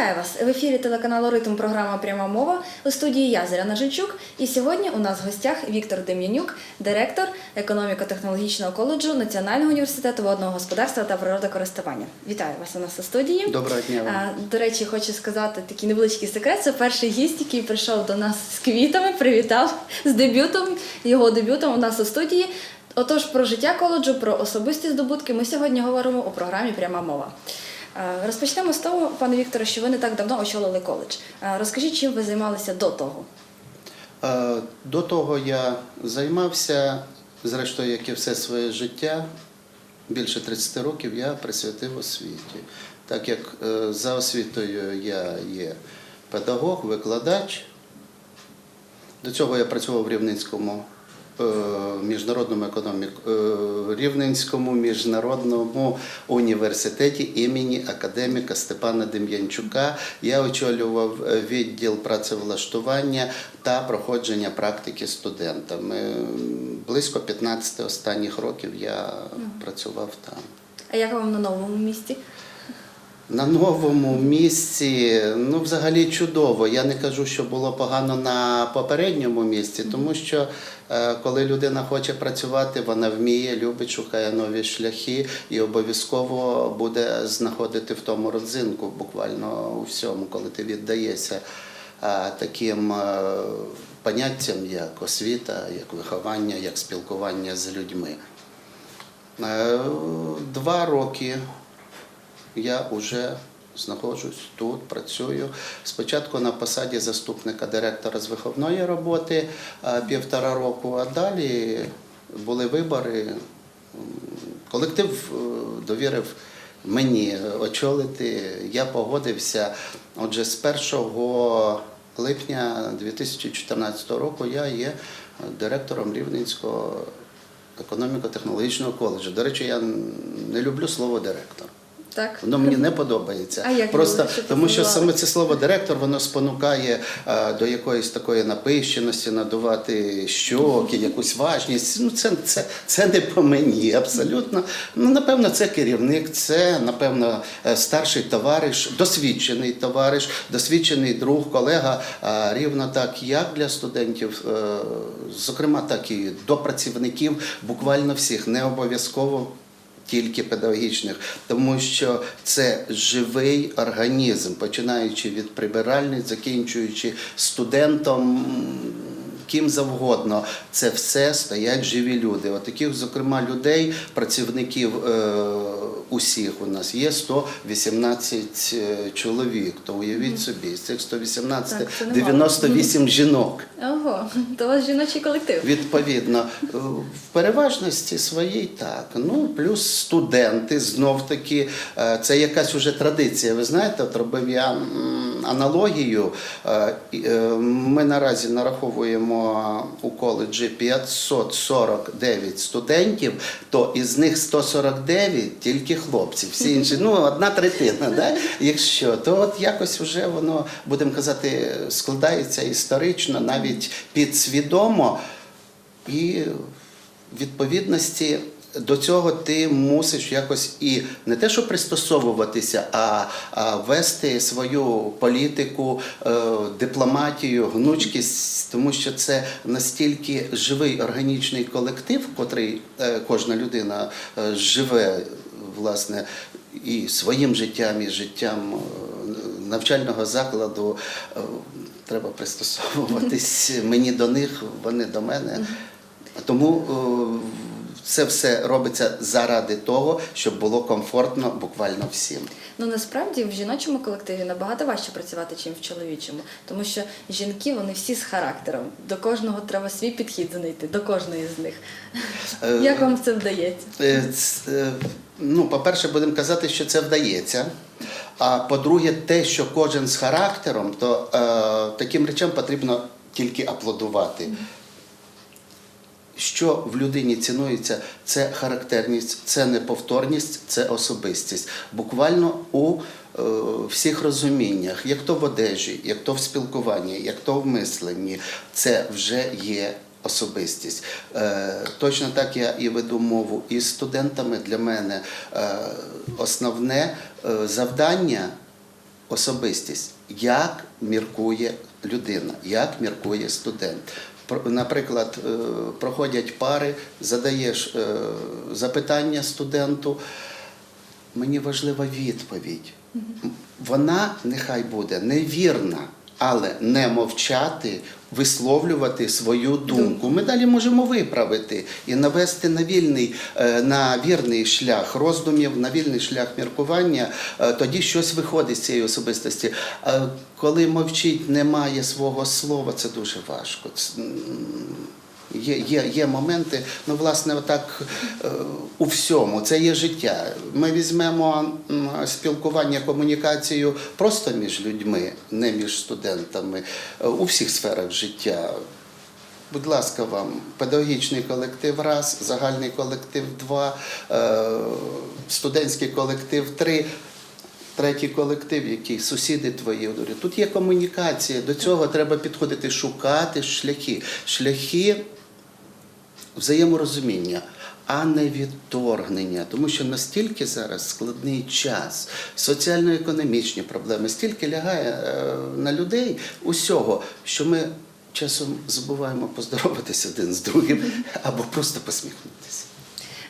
Вітаю вас в ефірі телеканалу Ритм. Програма Пряма мова у студії я Зоряна Жильчук. І сьогодні у нас в гостях Віктор Дем'янюк, директор економіко-технологічного коледжу Національного університету водного господарства та природокористування. Вітаю вас у нас у студії. Доброго дня вам. До речі, хочу сказати такий невеличкий секрет. Це перший гість, який прийшов до нас з квітами, привітав з дебютом, його дебютом у нас у студії. Отож, про життя коледжу, про особисті здобутки ми сьогодні говоримо у програмі Пряма мова. Е, Розпочнемо з того, пане Вікторе, що ви не так давно очолили коледж. Е, Розкажіть, чим ви займалися до того? Е, До того я займався, зрештою, як і все своє життя, більше 30 років я присвятив освіті. Так як за освітою я є педагог, викладач. До цього я працював в Рівненському е, міжнародному економіку е, Рівненському міжнародному університеті імені академіка Степана Дем'янчука. Я очолював е, відділ працевлаштування та проходження практики студентами. Близько 15 останніх років я працював там. А як вам на новому місці? На новому місці, ну взагалі чудово. Я не кажу, що було погано на попередньому місці, тому що е, коли людина хоче працювати, вона вміє, любить, шукає нові шляхи і обов'язково буде знаходити в тому родзинку, буквально у всьому, коли ти віддаєшся е, таким е, поняттям, як освіта, як виховання, як спілкування з людьми. Е, Два роки я вже знаходжусь тут, працюю. Спочатку на посаді заступника директора з виховної роботи півтора року, а далі були вибори. Колектив е, довірив мені очолити. Я погодився. Отже, з 1 липня 2014 року я є директором Рівненського економіко-технологічного коледжу. До речі, я не люблю слово директор. Так. Воно мені не подобається. А як Просто це тому, що саме це слово директор воно спонукає е, до якоїсь такої напищеності, надувати щоки, якусь важність. Ну це, це, це не по мені, абсолютно. Ну напевно, це керівник, це напевно е, старший товариш, досвідчений товариш, досвідчений друг, колега. А рівно так, як для студентів, е, зокрема, так і до працівників, буквально всіх, не обов'язково тільки педагогічних, тому що це живий організм, починаючи від прибиральниць, закінчуючи студентом. Ким завгодно, це все стоять живі люди. От таких, зокрема, людей, працівників е, усіх у нас є 118 е, чоловік. То уявіть собі, з цих 118 Так, це немало. 98 жінок. Ого, то у вас жіночий колектив. Відповідно, е, в переважності своїй так. Ну, плюс студенти, знов таки, е, це якась уже традиція. Ви знаєте, от робив я аналогію. Ми наразі нараховуємо у коледжі 549 студентів, то із них 149 тільки хлопці, всі інші, ну, одна третина. Да? Якщо, то от якось вже воно, будемо казати, складається історично, навіть підсвідомо. І в відповідності до цього ти мусиш якось і не те, що пристосовуватися, а, а вести свою політику, е, дипломатію, гнучкість, тому що це настільки живий органічний колектив, котрий е, кожна людина е, живе власне і своїм життям, і життям е, навчального закладу. Е, Треба пристосовуватись мені до них, вони до мене. Тому е, це все робиться заради того, щоб було комфортно буквально всім. Ну насправді в жіночому колективі набагато важче працювати, ніж в чоловічому, тому що жінки вони всі з характером. До кожного треба свій підхід знайти, до кожної з них. Е, Як вам це вдається? Е, е, Ну, по-перше, будемо казати, що це вдається. А по-друге, те, що кожен з характером, то е, таким речам потрібно тільки аплодувати. Що в людині цінується, це характерність, це неповторність, це особистість. Буквально у е, всіх розуміннях, як то в одежі, як то в спілкуванні, як то в мисленні, це вже є особистість. Е, точно так я і веду мову із студентами. Для мене е, основне завдання особистість, як міркує людина, як міркує студент. Наприклад, е, проходять пари, задаєш е, запитання студенту. Мені важлива відповідь. Вона нехай буде невірна, але не мовчати, висловлювати свою думку. Ми далі можемо виправити і навести на вільний, е, на вірний шлях роздумів, на вільний шлях міркування. Е, Тоді щось виходить з цієї особистості. Коли мовчить, немає свого слова, це дуже важко. Є, є, є моменти, ну власне, отак е, у всьому це є життя. Ми візьмемо спілкування, комунікацію просто між людьми, не між студентами, е, у всіх сферах життя. Будь ласка, вам педагогічний колектив раз, загальний колектив два, е, студентський колектив три. Третій колектив, який сусіди твої. Тут є комунікація, до цього треба підходити, шукати шляхи. Шляхи взаєморозуміння, а не відторгнення. Тому що настільки зараз складний час, соціально-економічні проблеми, стільки лягає е, на людей усього, що ми часом забуваємо поздоровитися один з другим або просто посміхнутися.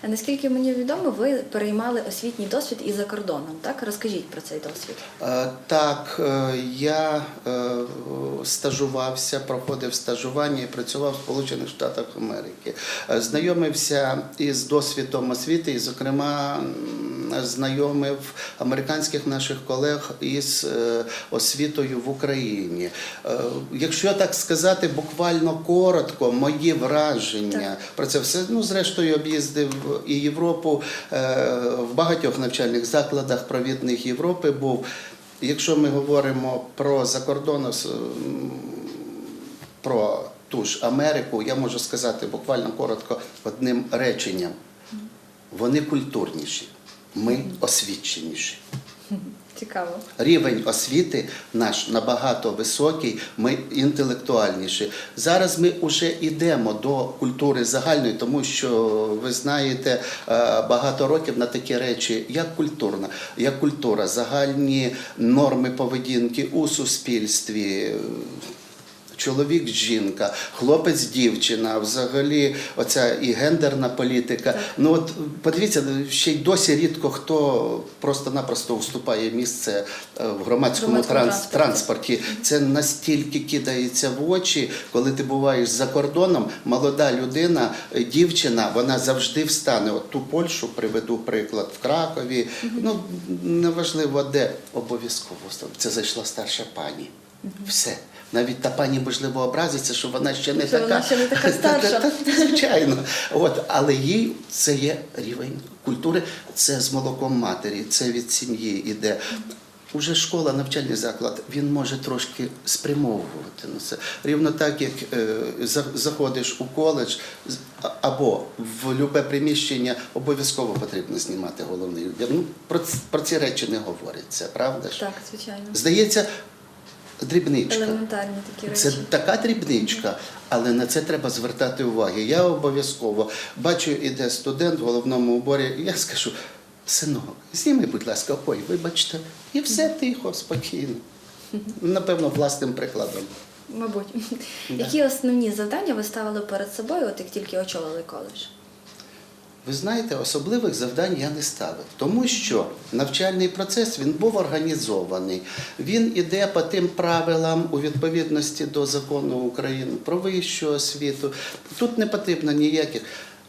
Наскільки мені відомо, ви переймали освітній досвід і за кордоном. Так розкажіть про цей досвід. Е, Так, е, я е, стажувався, проходив стажування і працював в Сполучених Штатах Америки. Знайомився із досвідом освіти, і, зокрема, знайомив американських наших колег із е, освітою в Україні. Е, Якщо так сказати, буквально коротко, мої враження про це все. Ну, зрештою, об'їздив і Європу е, в багатьох навчальних закладах провідних Європи був. Якщо ми говоримо про закордонну про ту ж Америку, я можу сказати буквально коротко одним реченням. Вони культурніші, ми освіченіші. Цікаво. Рівень освіти наш набагато високий, ми інтелектуальніші. Зараз ми вже йдемо до культури загальної, тому що ви знаєте е, багато років на такі речі, як культурна, як культура, загальні норми поведінки у суспільстві. Чоловік, жінка, хлопець, дівчина, взагалі, оця і гендерна політика. Ну от подивіться, ще й досі рідко хто просто-напросто уступає місце е, в громадському транс- транспорті. Це настільки кидається в очі, коли ти буваєш за кордоном, молода людина, дівчина, вона завжди встане. От ту Польщу приведу приклад в Кракові. Ну неважливо де обов'язково. Це зайшла старша пані. Все. Навіть та пані можливо образиться, що вона ще не Що така. вона ще не така старша. Та- та- Звичайно. От, але їй це є рівень культури, це з молоком матері, це від сім'ї іде. Уже школа, навчальний заклад, він може трошки спрямовувати на це. Рівно так, як е, заходиш у коледж або в любе приміщення, обов'язково потрібно знімати головний убір. Ну, про, про ці речі не говориться, правда ж? Так, звичайно. Здається, дрібничка. Елементарні такі речі. Це така дрібничка, але на це треба звертати увагу. Я обов'язково бачу, іде студент в головному уборі. Я скажу, синок, зніми, будь ласка, ой, вибачте, і все тихо, спокійно. Напевно, власним прикладом. Мабуть. Які основні завдання ви ставили перед собою, от як тільки очолили коледж? Ви знаєте, особливих завдань я не ставив, тому що навчальний процес він був організований. Він іде по тим правилам у відповідності до закону України про вищу освіту. Тут не потрібно ніяких.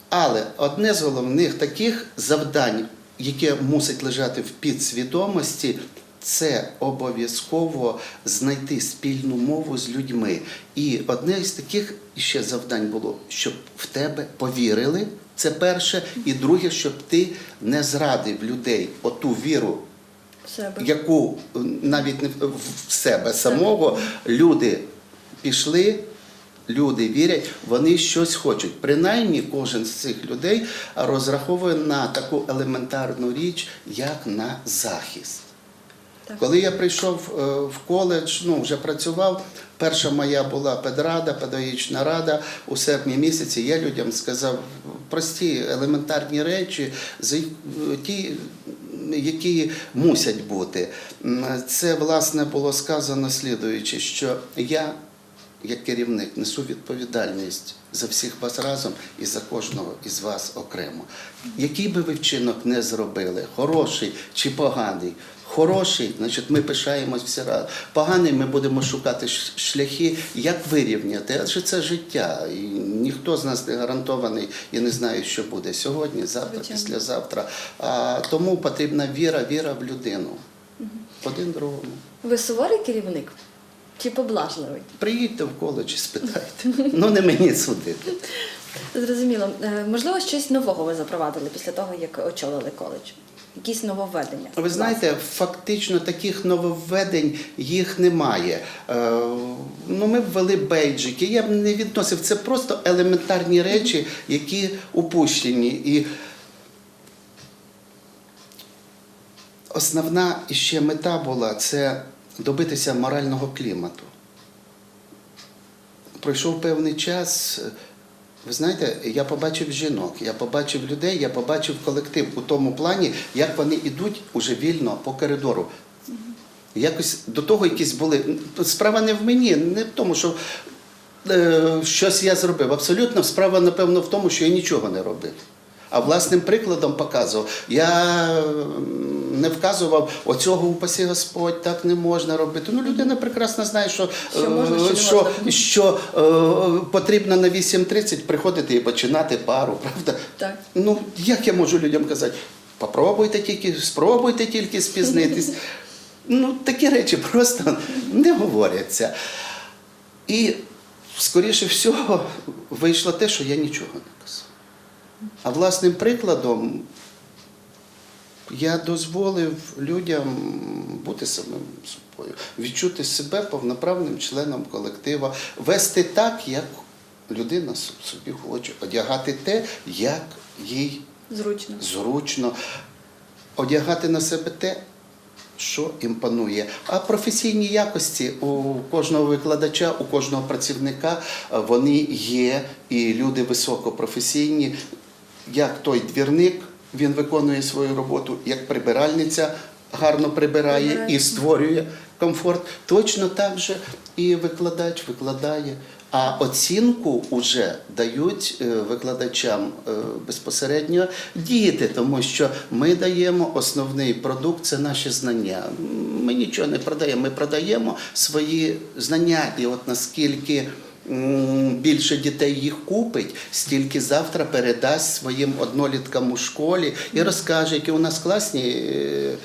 Але одне з головних таких завдань, яке мусить лежати в підсвідомості, це обов'язково знайти спільну мову з людьми. І одне із таких ще завдань було, щоб в тебе повірили. Це перше, і друге, щоб ти не зрадив людей оту віру, себе. яку е, навіть не в в себе самого люди пішли. Люди вірять, вони щось хочуть. Принаймні, кожен з цих людей розраховує на таку елементарну річ, як на захист. Коли я прийшов е, в коледж, ну вже працював. Перша моя була педрада, педагогічна рада у серпні місяці. Я людям сказав прості елементарні речі, ті які мусять бути. Це власне було сказано слідуючи, що я, як керівник, несу відповідальність за всіх вас разом і за кожного із вас окремо. Який би ви вчинок не зробили, хороший чи поганий. Хороший, значить, ми пишаємось всі разом. Поганий, ми будемо шукати шляхи, як вирівняти. Адже це життя. І ніхто з нас не гарантований і не знає, що буде сьогодні, завтра, Звичайно. післязавтра. А тому потрібна віра, віра в людину. Один другому. Ви суворий керівник чи поблажливий? Приїдьте в коледж і спитайте. Ну не мені судити. Зрозуміло. Е, Можливо, щось нового ви запровадили після того, як очолили коледж? Якісь нововведення? Ви знаєте, фактично таких нововведень їх немає. Е, ну, ми ввели бейджики. Я б не відносив. Це просто елементарні речі, які упущені. І основна іще мета була це добитися морального клімату. Пройшов певний час. Ви знаєте, я побачив жінок, я побачив людей, я побачив колектив у тому плані, як вони йдуть уже вільно по коридору. Якось до того якісь були. Справа не в мені, не в тому, що е, щось я зробив. Абсолютно справа, напевно, в тому, що я нічого не робив. А власним прикладом показував. Я не вказував, оцього упасі Господь, так не можна робити. Ну, людина прекрасно знає, що, Що можна, що е, що, можна. що е, потрібно на 8.30 приходити і починати пару, правда? Так. Ну, як я можу людям казати? Попробуйте тільки, спробуйте тільки спізнитись. Ну, такі речі просто не говоряться. І, скоріше всього, вийшло те, що я нічого не казав. А власним прикладом я дозволив людям бути самим собою, відчути себе повноправним членом колектива, вести так, як людина собі хоче, одягати те, як їй Зручно. зручно, одягати на себе те, що імпонує. А професійні якості у кожного викладача, у кожного працівника е, вони є, і люди високопрофесійні, як той двірник. Він виконує свою роботу як прибиральниця, гарно прибирає і створює комфорт. Точно так же і викладач викладає. А оцінку вже дають е, викладачам е, безпосередньо діти, тому що ми даємо основний продукт це наші знання. Ми нічого не продаємо, ми продаємо свої знання. І от наскільки більше дітей їх купить, стільки завтра передасть своїм одноліткам у школі і розкаже, які у нас класні. е,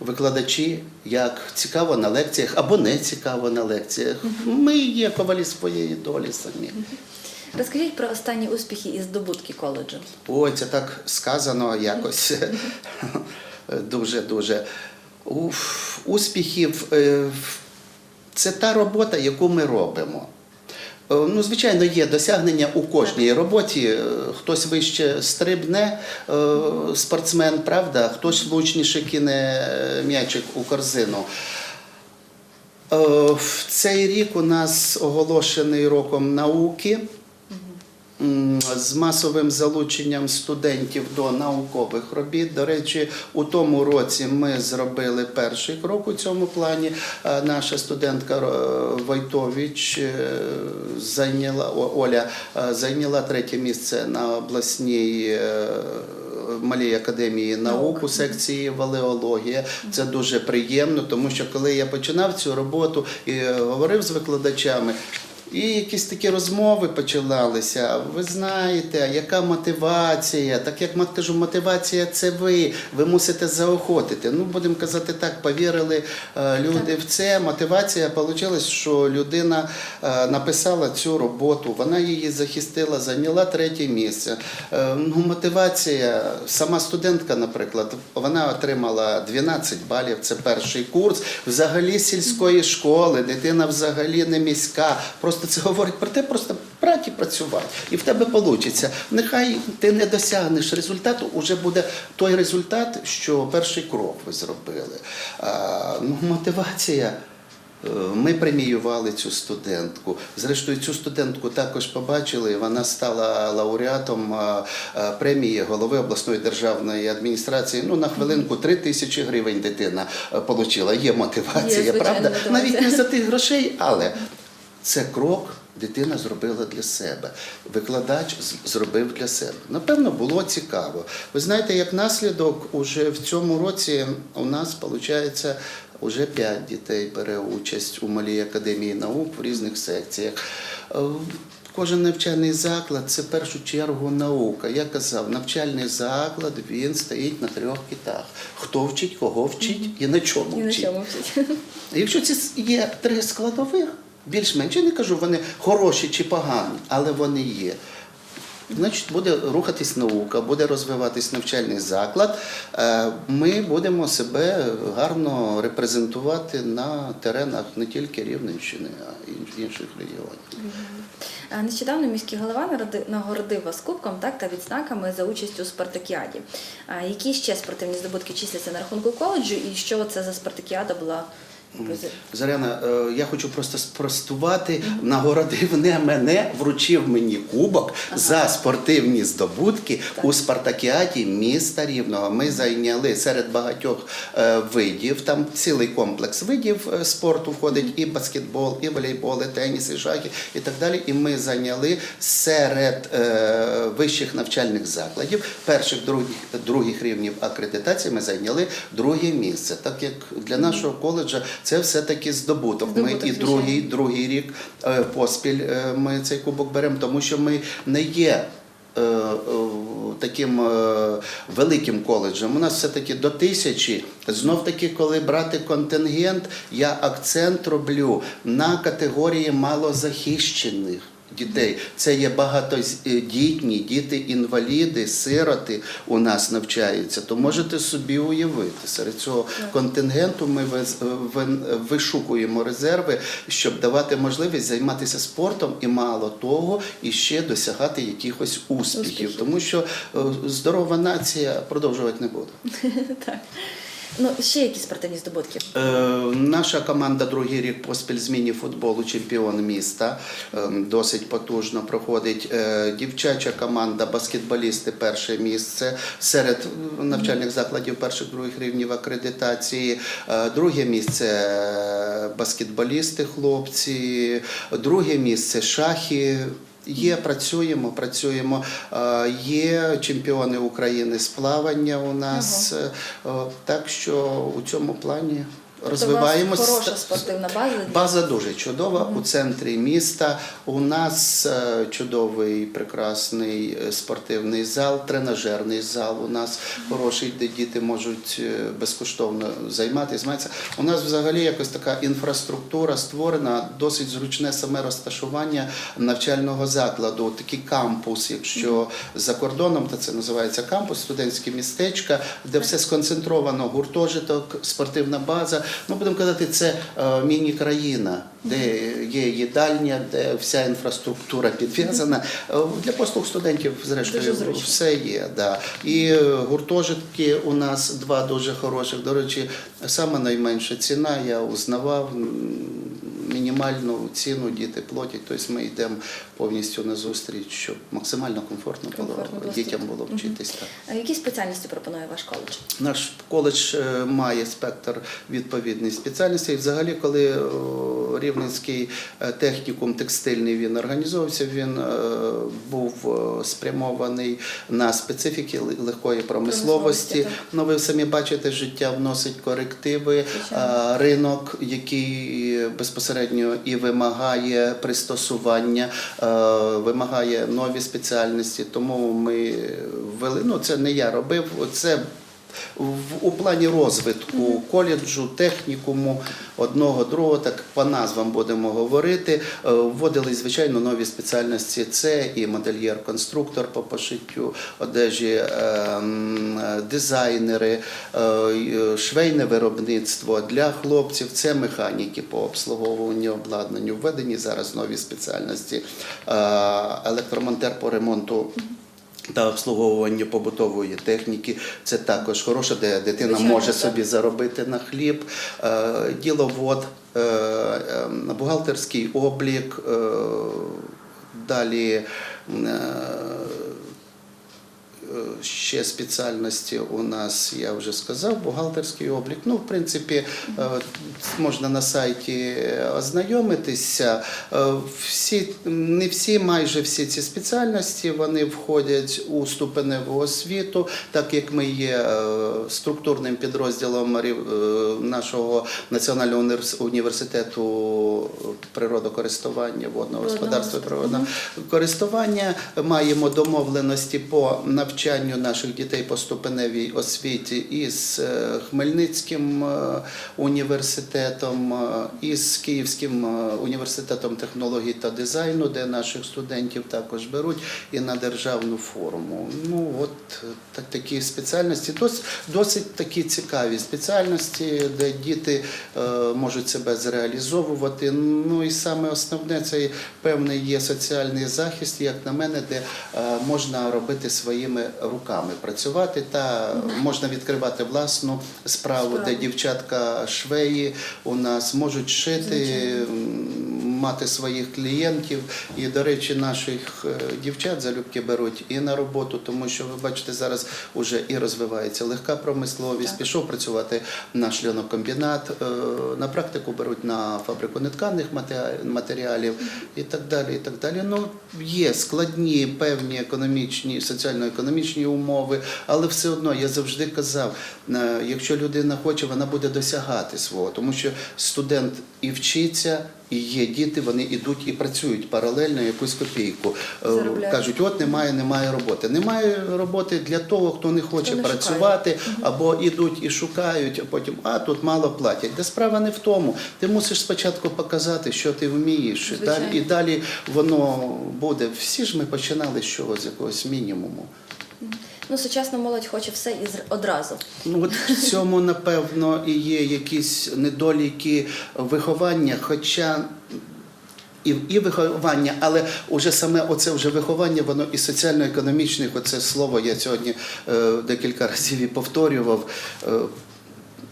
Викладачі, як цікаво на лекціях або не цікаво на лекціях. Ми є ковалі своєї долі самі. Розкажіть про останні успіхи і здобутки коледжу. Ой, це так сказано якось дуже-дуже. Успіхів е, це та робота, яку ми робимо. Е, Ну, звичайно, є досягнення у кожній роботі. Е, Хтось вище стрибне, е, спортсмен, правда, хтось влучніше кине м'ячик у корзину. В цей рік у нас оголошений роком науки з масовим залученням студентів до наукових робіт. До речі, у тому році ми зробили перший крок у цьому плані. Е, Наша студентка е, Войтович е, зайняла Оля зайняла третє місце на обласній. Малій академії наук у секції валеологія. Це дуже приємно, тому що коли я починав цю роботу і говорив з викладачами, і якісь такі розмови починалися. Ви знаєте, яка мотивація? Так як кажу, мотивація це ви. Ви мусите заохотити. Ну, будемо казати так, повірили е, люди в це. Мотивація вийшла, що людина е, написала цю роботу, вона її захистила, зайняла третє місце. Е, Ну, мотивація, сама студентка, наприклад, вона отримала 12 балів. Це перший курс. Взагалі сільської школи, дитина взагалі не міська. Просто це говорить про те, просто брати і працювати. І в тебе вийде. Нехай ти не досягнеш результату, уже буде той результат, що перший крок ви зробили. А, ну, мотивація. Е, Ми преміювали цю студентку. Зрештою, цю студентку також побачили. Вона стала лауреатом премії голови обласної державної адміністрації. Ну на хвилинку 3 тисячі гривень дитина е, отримала. Є мотивація, Є, звичайно, правда? Навіть не за тих грошей, але це крок. Дитина зробила для себе, викладач зробив для себе. Напевно, було цікаво. Ви знаєте, як наслідок, уже в цьому році у нас виходить уже п'ять дітей бере участь у малій академії наук в різних секціях. Е, Кожен навчальний заклад це в першу чергу наука. Я казав, навчальний заклад він стоїть на трьох китах: хто вчить, кого вчить і на чому І на чому вчить. Якщо це є три складових, більш-менш, я не кажу, вони хороші чи погані, але вони є. Значить, буде рухатись наука, буде розвиватись навчальний заклад. Е, Ми будемо себе гарно репрезентувати на теренах не тільки Рівненщини, а й інших регіонів. Нещодавно міський голова нагородив вас кубком так, та відзнаками за участь у спартакіаді. Які ще спортивні здобутки числяться на рахунку коледжу і що це за спартакіада була? Заряна, е, я хочу просто спростувати. Нагородив не мене, вручив мені кубок за спортивні здобутки у спартакіаді міста Рівного. Ми зайняли серед багатьох е, видів. Там цілий комплекс видів е, спорту входить і баскетбол, і волейбол, і теніс, і шахи, і так далі. І ми зайняли серед вищих навчальних закладів перших других, других рівнів акредитації. Ми зайняли друге місце. Так як для нашого коледжа це все-таки здобуток. Ми і другий, другий рік е, поспіль е, ми цей кубок беремо, тому що ми не є. е, Таким великим коледжем. У нас все-таки до тисячі. Знов таки, коли брати контингент, я акцент роблю на категорії малозахищених. Дітей це є багатодітні, діти-інваліди, сироти у нас навчаються. То можете собі уявити, серед цього контингенту ми виз- вишукуємо резерви, щоб давати можливість займатися спортом і мало того, і ще досягати якихось успіхів. Тому що е, здорова нація продовжувати не буде. Так. Ну, ще які спортивні здобутки? Е, наша команда другий рік поспіль з міні-футболу чемпіон міста. Е, досить потужно проходить. Е, дівчача команда, баскетболісти перше місце серед навчальних закладів перших других рівнів акредитації. Е, друге місце е, баскетболісти, хлопці, друге місце шахи. Є, працюємо, працюємо. Е, Є чемпіони України з плавання у нас. ага. Так що у цьому плані Тобто вас хороша спортивна база. База дуже чудова у центрі міста. У нас е, чудовий прекрасний е, спортивний зал, тренажерний зал. У нас хороший, де діти можуть е, безкоштовно займатися. займатися. У нас взагалі якось така інфраструктура створена, досить зручне саме розташування навчального закладу. Такий кампус, якщо за кордоном, то це називається кампус, студентське містечка, де все сконцентровано, гуртожиток, спортивна база. Ну, будемо казати, це е, міні-країна, де є їдальня, де вся інфраструктура підв'язана. Е, Для послуг студентів, зрештою, все є. Да. І е, гуртожитки у нас два дуже хороших. До речі, саме найменша ціна, я узнавав. Мінімальну ціну діти платять, тобто ми йдемо повністю на зустріч, щоб максимально комфортно було Комфортно дітям було вчитись. Так. А які спеціальності пропонує ваш коледж? Наш коледж е, має спектр відповідних спеціальностей. Взагалі, коли е, Рівненський е, технікум текстильний він організовувався, він був спрямований на специфіки легкої промисловості. Ну, ви самі бачите, життя вносить корективи. Ринок, який безпосередньо і вимагає пристосування, е, вимагає нові спеціальності. Тому ми ввели. Ну це не я робив. Це в у плані розвитку коледжу, технікуму одного, другого, так по назвам будемо говорити. е, Вводили звичайно нові спеціальності. Це і модельєр-конструктор по пошиттю одежі, е, е, дизайнери, швейне виробництво для хлопців. Це механіки по обслуговуванню обладнанню. Введені зараз нові спеціальності. Електромонтер по ремонту Та обслуговування побутової техніки це також хороше, де дитина може собі заробити на хліб. Е, Діловод, е, е, бухгалтерський облік, е, далі Ще спеціальності у нас, я вже сказав, бухгалтерський облік. Ну, в принципі, е, можна на сайті ознайомитися. Е, Всі, не всі, майже всі ці спеціальності вони входять у ступеневу освіту, так як ми є е, структурним підрозділом нашого національного університету природокористування, водного господарства і природного користування. Маємо домовленості по навчанню наших дітей по ступеневій освіті із е, Хмельницьким е, університетом, е, із Київським університетом технологій та дизайну, де наших студентів також беруть, і на державну форму. Ну от такі спеціальності, досить, досить такі цікаві спеціальності, де діти можуть себе зреалізовувати. Ну і саме основне це певний є соціальний захист, як на мене, де можна робити своїми руками, працювати та можна відкривати власну справу, де дівчатка швеї у нас можуть шити, мати своїх клієнтів. І, до речі, наших е, дівчат залюбки беруть і на роботу, тому що ви бачите, зараз уже і розвивається легка промисловість. Так. Пішов працювати на шльонокомбінат, е, на практику беруть на фабрику нетканих матеріалів і так далі. І так далі. Ну, є складні певні економічні, соціально-економічні умови, але все одно я завжди казав, е, якщо людина хоче, вона буде досягати свого, тому що студент і вчиться. І є діти, вони йдуть і працюють паралельно якусь копійку. Е, Заробляють. Кажуть, от немає, немає роботи. Немає роботи для того, хто не хоче не шукає. працювати, або ідуть і шукають, а потім а тут мало платять. Де справа не в тому. Ти мусиш спочатку показати, що ти вмієш, Звичайно. далі, і далі воно буде. Всі ж ми починали з чогось, з якогось мінімуму. Ну, сучасна молодь хоче все і одразу. Ну от в цьому напевно і є якісь недоліки виховання, хоча. І, і виховання, але уже саме оце вже виховання, воно і соціально-економічне, оце слово я сьогодні е, декілька разів і повторював. Е,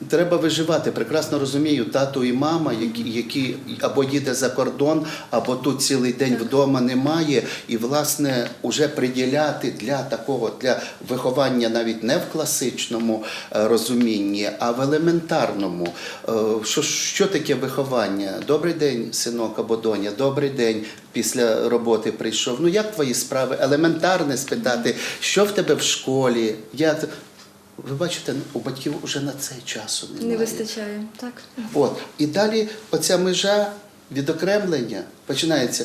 Треба виживати. Прекрасно розумію, тато і мама, які, які або їде за кордон, або тут цілий день вдома немає. І, власне, уже приділяти для такого, для виховання навіть не в класичному е, розумінні, а в елементарному. Е, Що, що таке виховання? Добрий день, синок або доня, добрий день. Після роботи прийшов. Ну як твої справи? Елементарне спитати, що в тебе в школі? Як... Ви бачите, у батьків вже на це часу немає. Не вистачає. Так. От. І далі оця межа відокремлення починається.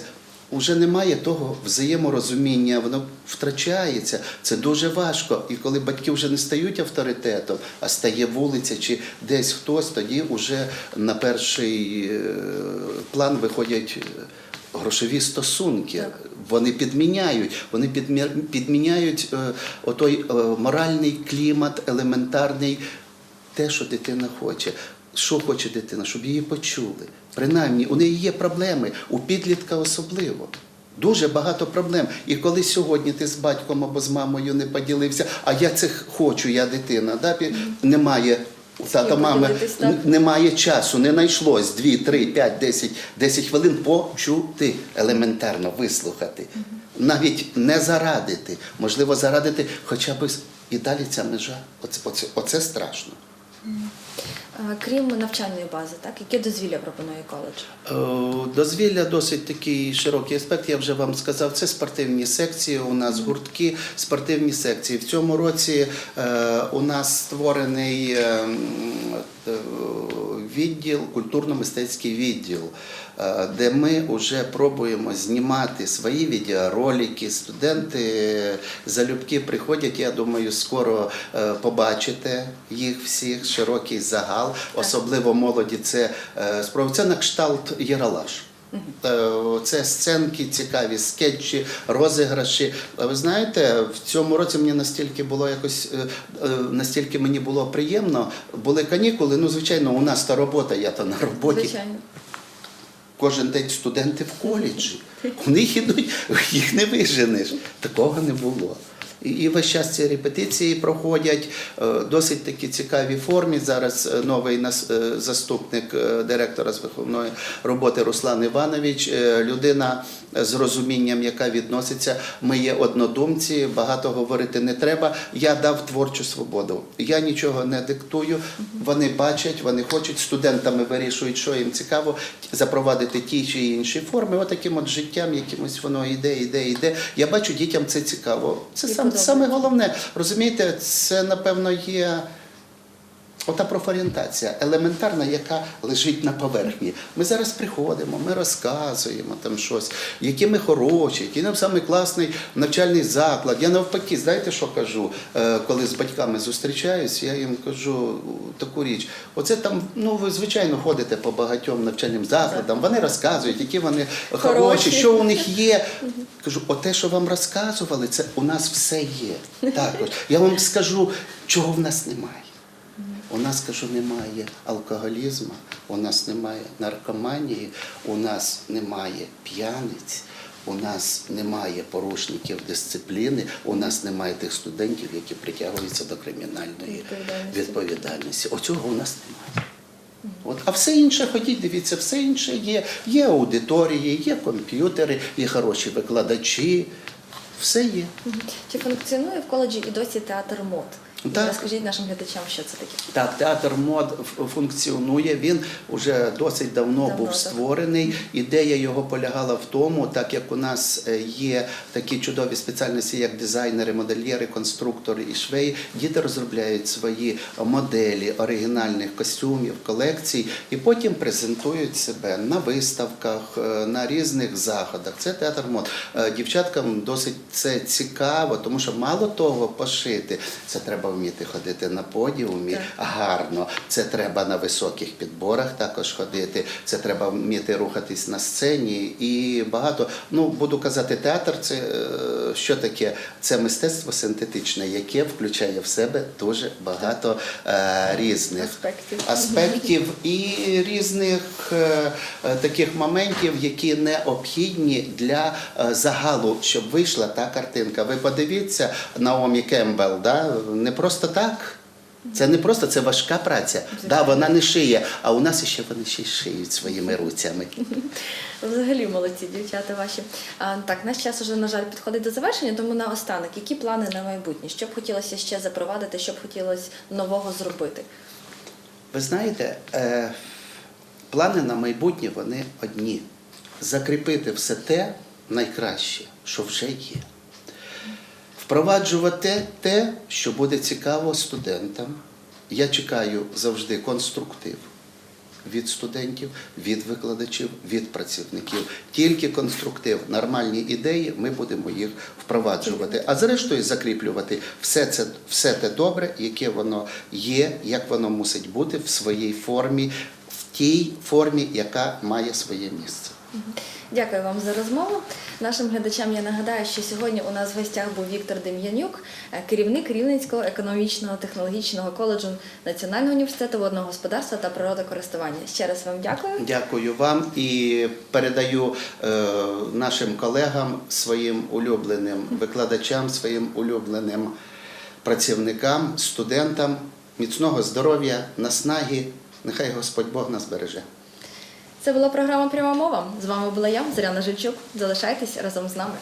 Уже немає того взаєморозуміння, воно втрачається. Це дуже важко. І коли батьки вже не стають авторитетом, а стає вулиця чи десь хтось, тоді вже на перший е, план виходять е, грошові стосунки. Так. Вони підміняють, вони підмі- підміняють е, отой е, моральний клімат, елементарний, те, що дитина хоче. Що хоче дитина, щоб її почули. Принаймні, у неї є проблеми, у підлітка особливо. Дуже багато проблем. І коли сьогодні ти з батьком або з мамою не поділився, а я це хочу, я дитина, да? немає. Поділитись, так? н- немає часу, не знайшлось 2, 3, 5, 10, 10 хвилин почути, елементарно вислухати. Навіть не зарадити, можливо, зарадити хоча б і далі ця межа. Оце, оце, оце страшно. А, Крім навчальної бази, так, яке дозвілля пропонує коледж? Е, Дозвілля досить такий широкий аспект. Я вже вам сказав, це спортивні секції. У нас гуртки, спортивні секції. В цьому році е, у нас створений е, м, е, відділ, культурно-мистецький відділ, е, де ми вже пробуємо знімати свої відеоролики. Студенти залюбки приходять. Я думаю, скоро е, побачите їх всіх, широкий загал, особливо молоді. Це е, справа. Це на кшталт Єралаш. Е, Це сценки, цікаві скетчі, розіграші. А Ви знаєте, в цьому році мені настільки було якось е, е, настільки мені було приємно. Були канікули. Ну, звичайно, у нас та робота, я то на роботі. Звичайно. Кожен день студенти в коледжі. У них ідуть, їх не виженеш. Такого не було. І, весь час ці репетиції проходять е, досить такі цікаві формі. Зараз е, новий е, заступник директора з виховної роботи Руслан Іванович, людина з розумінням, яка відноситься. Ми є однодумці, багато говорити не треба. Я дав творчу свободу. Я нічого не диктую. Вони бачать, вони хочуть студентами вирішують, що їм цікаво запровадити ті чи інші форми. Отаким от життям, якимось воно йде, йде, йде. Я бачу, дітям це цікаво. Це І сам, подобається. Саме головне. Розумієте, це напевно є. Ота профорієнтація елементарна, яка лежить на поверхні. Ми зараз приходимо, ми розказуємо там щось, які ми хороші, який нам самий класний навчальний заклад. Я навпаки, знаєте, що кажу, Е, коли з батьками зустрічаюсь, я їм кажу таку річ. Оце там, ну ви звичайно ходите по багатьом навчальним закладам, вони розказують, які вони хороші, Хороші. що у них є. Кажу, оте, що вам розказували, це у нас все є. Також. Я вам скажу, чого в нас немає. У нас, кажу, немає алкоголізму, у нас немає наркоманії, у нас немає п'яниць, у нас немає порушників дисципліни, у нас немає тих студентів, які притягуються до кримінальної Відповідальності. Оцього у нас немає. От, а все інше, ходіть, дивіться, все інше є. Є аудиторії, є комп'ютери, є хороші викладачі. Все є. Чи функціонує в коледжі і досі театр мод? Так. Розкажіть нашим глядачам, що це таке. Так, театр мод функціонує. Він вже досить давно, Давно, був так. створений. Ідея його полягала в тому, так як у нас е, є такі чудові спеціальності, як дизайнери, модельєри, конструктори і швеї. Діти розробляють свої моделі оригінальних костюмів, колекцій, і потім презентують себе на виставках, е, на різних заходах. Це театр мод. Е, Дівчаткам досить це цікаво, тому що мало того пошити, це треба вміти ходити на подіумі Так. гарно. Це треба на високих підборах також ходити. Це треба вміти рухатись на сцені і багато. Ну буду казати, театр це е, що таке? Це мистецтво синтетичне, яке включає в себе дуже багато е, різних Аспектів. аспектів і різних е, е, таких моментів, які необхідні для загалу, щоб вийшла та картинка. Ви подивіться Наомі Кембл, да? не просто так. Це не просто, це важка праця. Да, вона не шиє, а у нас ще вони ще шиють своїми руцями. Взагалі молодці, дівчата ваші. А, так, наш час уже, на жаль, підходить до завершення, тому наостанок, які плани на майбутнє? Що б хотілося ще запровадити, що б хотілося нового зробити? Ви знаєте, е, плани на майбутнє вони одні. Закріпити все те найкраще, що вже є. Впроваджувати те, що буде цікаво студентам. Я чекаю завжди конструктив від студентів, від викладачів, від працівників. Тільки конструктив, нормальні ідеї, ми будемо їх впроваджувати. А зрештою закріплювати все це, все те добре, яке воно є, як воно мусить бути в своїй формі, тій формі, яка має своє місце. Дякую вам за розмову. Нашим глядачам я нагадаю, що сьогодні у нас в гостях був Віктор Дем'янюк, е, керівник Рівненського економічного технологічного коледжу Національного університету водного господарства та природокористування. Ще раз вам дякую. Дякую вам і передаю е, нашим колегам, своїм улюбленим викладачам, своїм улюбленим працівникам, студентам міцного здоров'я, наснаги. Нехай Господь Бог нас береже. Це була програма Пряма мова. З вами була я, Зоряна Жильчук. Залишайтесь разом з нами.